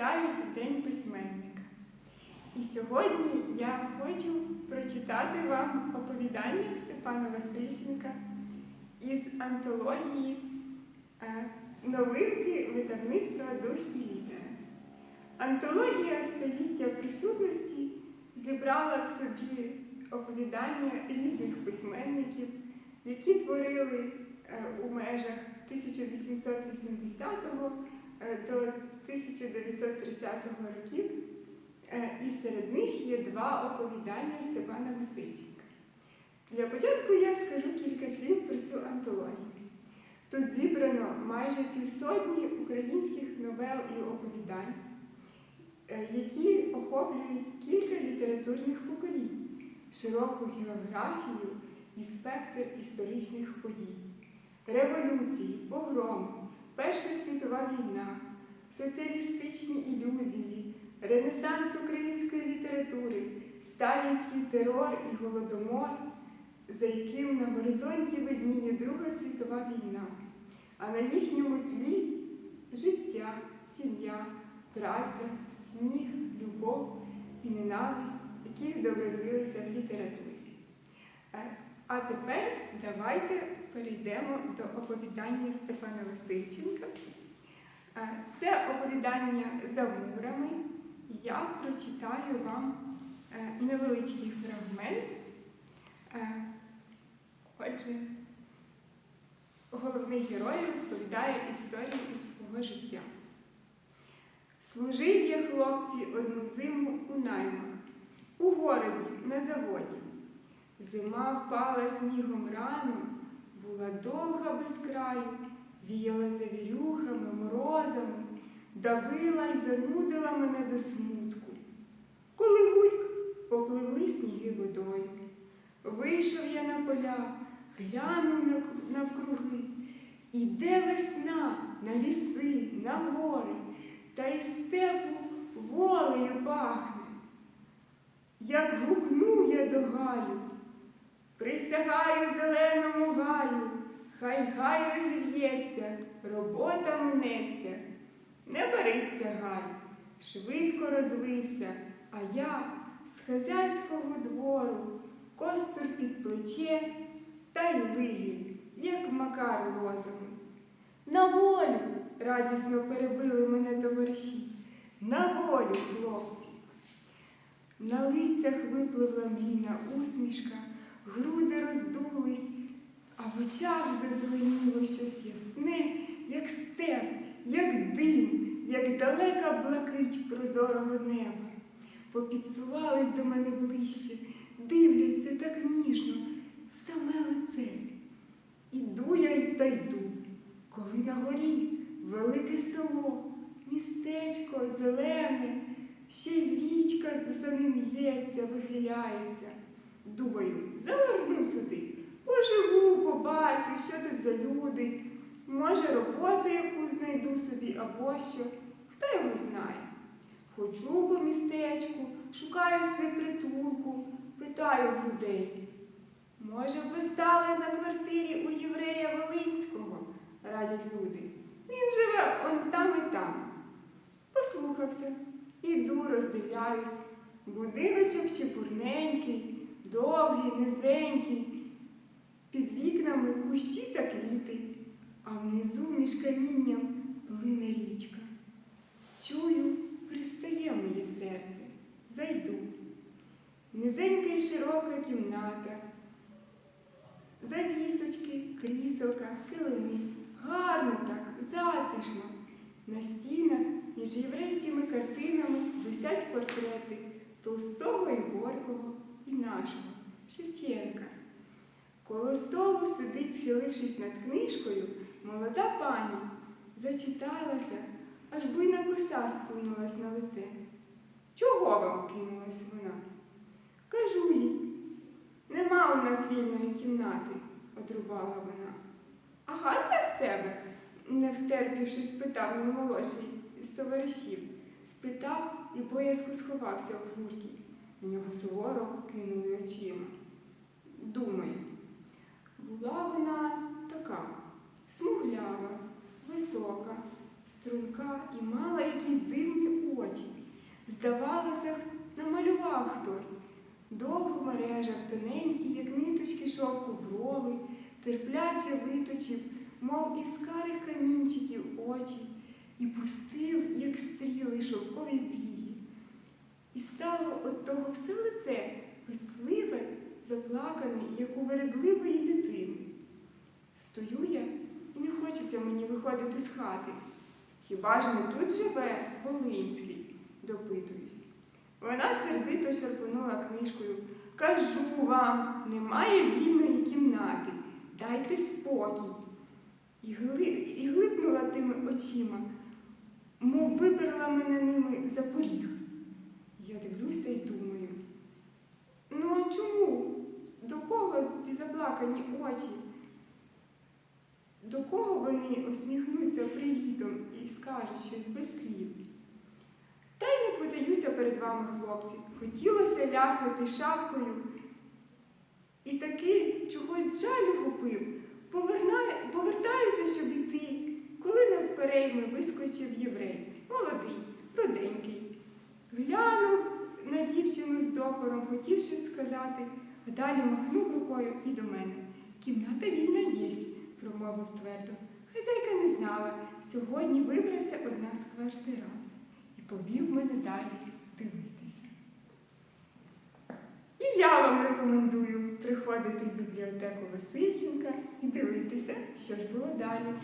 відзначають День письменника. І сьогодні я хочу прочитати вам оповідання Степана Васильченка із антології е, Новинки видавництва Дух і літера. Антологія століття присутності зібрала в собі оповідання різних письменників, які творили е, у межах 1880 е, до 1930 років. Е, І серед них є два оповідання Степана Васильченка. Для початку я скажу кілька слів про цю антологію. Тут зібрано майже півсотні українських новел і оповідань, е, які охоплюють кілька літературних поколінь, широку географію і спектр історичних подій, революції, погроми, Перша світова війна, соціалістичні ілюзії, ренесанс української літератури, сталінський терор і голодомор, за яким на горизонті видніє Друга світова війна, а на їхньому тлі життя, сім'я, праця, сміх, любов і ненависть, які відобразилися в літературі. Е, А тепер давайте перейдемо до оповідання Степана Васильченка. Е, Це оповідання за мурами. Я прочитаю вам е, невеличкий фрагмент. Е, Отже, головний герой розповідає історію із свого життя. Служив я хлопці одну зиму у наймах, у городі, на заводі. Зима впала снігом рано, була довга без краю, віяла завірюхами, морозами, давила й занудила мене до смутку. Коли гульк попливли сніги водою. Вийшов я на поля, глянув навкруги. Іде весна на ліси, на гори, та із степу волею пахне. Як гукну я до гаю, присягаю зеленому гаю, хай гай розів'ється, робота минеться. Не бариться гай, швидко розлився, а я з хазяйського двору, костур під плече та й вигіль, як макар лозами. На волю! радісно перебили мене товариші. На волю, хлопці! На лицях випливла мрійна усмішка, груди роздулись, а в очах зазеленіло щось ясне, як степ, як дим, як далека блакить прозорого неба. Попідсувались до мене ближче, дивляться так ніжно, в саме лице. Іду я й та йду, коли на горі велике село, містечко зелене, ще й річка за ним б'ється, вихиляється. Думаю, заверну сюди, поживу, побачу, що тут за люди. Може, роботу яку знайду собі або що, хто його знає. Ходжу по містечку, шукаю свій притулку, питаю в людей. Може, ви стали на квартирі у єврея Волинського, радять люди. Він живе он там і там. Послухався, іду, роздивляюсь. Будиночок чепурненький, довгий, низенький, під вікнами кущі та квіти, а внизу між камінням плине річка. Чую, пристає моє серце, зайду. Низенька й широка кімната, завісочки, кріселка, килими. Гарно так, затишно. На стінах між єврейськими картинами висять портрети Толстого і Горького і нашого Шевченка. Коло столу сидить, схилившись над книжкою, молода пані. Зачиталася, аж буйна коса зсунулась на лице. Чого вам кинулась вона? Кажу їй, нема у нас вільної кімнати, отрубала вона. А гарна з себе? не втерпівши, спитав наймолодший з товаришів. Спитав і боязко сховався в гурті. На нього суворо кинули очима. Думаю, була вона така смуглява, висока, струнка і мала якісь дивні очі. Здавалося, намалював хтось. Довго мережав, тоненькі, як ниточки шовку брови, терпляче виточив, мов із карих камінчиків очі, і пустив, як стріли, шовкові вії. І стало от того все лице пестливе, заплакане, як у вередливої дитини. Стою я і не хочеться мені виходити з хати. Хіба ж не тут живе Волинський? допитуюсь. Вона сердито шарпонула книжкою. Кажу вам, немає вільної кімнати. Дайте спокій. І, гли... і глипнула тими очима, мов виперла мене ними за поріг. Я дивлюся і думаю. Ну а чому? До кого ці заплакані очі? До кого вони усміхнуться привітом і скажуть щось без слів? Та й не подаюся перед вами, хлопці. Хотілося ляснути шапкою. І таки чогось жалю губив. Повертаюся, щоб іти, коли навперейми вискочив єврей, молодий, руденький. Глянув на дівчину з докором, хотів щось сказати, а далі махнув рукою і до мене. Кімната вільна єсть, промовив твердо. Хазяйка не знала, сьогодні вибрався одна з квартирант і повів мене далі дивитися. І я вам рекомендую приходити в бібліотеку Васильченка і дивитися, що ж було далі.